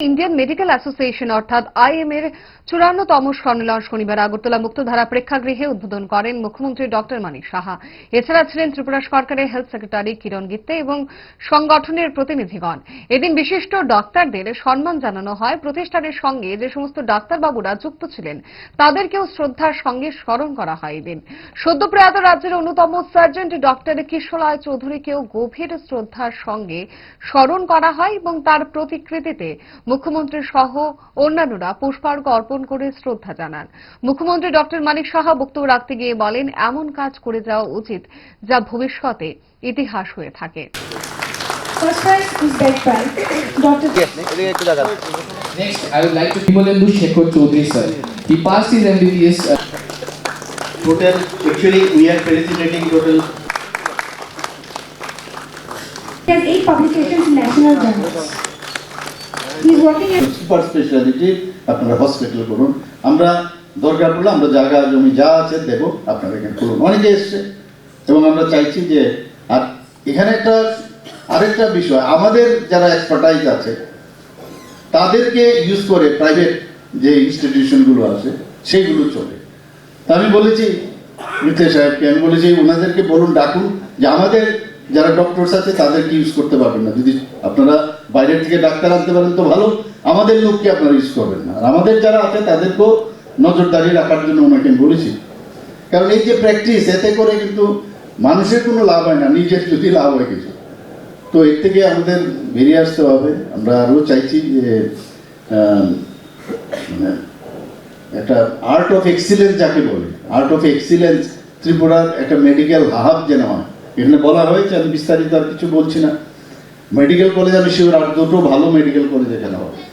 Indian medical association, অর্থাৎ IM এর চুরান্নতম সম্মেলন শনিবার আগরতলা মুক্তধারা প্রেক্ষাগৃহে উদ্বোধন করেন মুখ্যমন্ত্রী ডক্টর মানিক সাহা। এছাড়া ছিলেন ত্রিপুরা সরকারের হেলথ সেক্রেটারি কিরণ গিত্তে এবং সংগঠনের প্রতিনিধিগণ। এদিন বিশিষ্ট ডাক্তারদের সম্মান জানানো হয়। প্রতিষ্ঠানের সঙ্গে যে সমস্ত ডাক্তারবাবুরা যুক্ত ছিলেন, তাদেরকেও শ্রদ্ধার সঙ্গে স্মরণ করা হয় এদিন। সদ্য প্রয়াত রাজ্যের অন্যতম সার্জেন্ট ডক্টর কিশোরায় চৌধুরীকেও গভীর শ্রদ্ধার সঙ্গে স্মরণ করা হয় এবং তার প্রতিকৃতিতে মুখ্যমন্ত্রী সহ অন্যান্যরা পুষ্পার্ঘ অর্পণ করে শ্রদ্ধা জানান মুখ্যমন্ত্রী ডক্টর মানিক সাহা বক্তব্য রাখতে গিয়ে বলেন এমন কাজ করে যাওয়া উচিত যা ভবিষ্যতে ইতিহাস হয়ে থাকে First prize is bed prize. Dr. এদিকে একটু দেখান Next, I would like to Vimalendu Shekhar Chaudhary sir. He passed his MBBS uh, total, actually, we are felicitating total He has eight publications in national journals. Super speciality আপনারা hospital করুন আমরা দরকার পড়লে আমরা জায়গা, জমি যা আছে দেব, আপনারা এখানে করুন অনেকে এসছে। এবং আমরা চাইছি যে, আর এখানে একটা, আরেকটা বিষয়, আমাদের যারা এক্সপার্টাইজ আছে, তাদেরকে ইউজ করে প্রাইভেট যে ইনস্টিটিউশনগুলো আছে সেইগুলো চলে। তা আমি বলেছি, মিত্রে সাহেবকে, আমি বলেছি, ওনাদেরকে বলুন, ডাকুন, যে আমাদের যারা ডক্টরস আছে, তাদেরকে ইউজ করতে পারবেন না। যদি আপনারা বাইরের থেকে ডাক্তার আনতে পারেন তো ভালো। আমাদের লোককে আপনারা ইউজ করবেন না। আর আমাদের যারা আছে, তাদেরকেও নজরদারি রাখার জন্য ওনাকে বলেছি। কারণ এই যে প্র্যাকটিস এতে করে কিন্তু মানুষের কোনো লাভ হয় না, নিজের যদি লাভ হয় কিছু। তো এর থেকে আমাদের বেরিয়ে আসতে হবে। আমরা আরও চাইছি যে মানে একটা আর্ট অফ এক্সিলেন্স যাকে বলে। আর্ট অফ এক্সিলেন্স ত্রিপুরার একটা মেডিকেল হাব যেন হয়। এখানে বলা হয়েছে, আমি বিস্তারিত আর কিছু বলছি না। মেডিকেল কলেজ আমি শিওর আর দুটো ভালো মেডিকেল কলেজ এখানে হবে।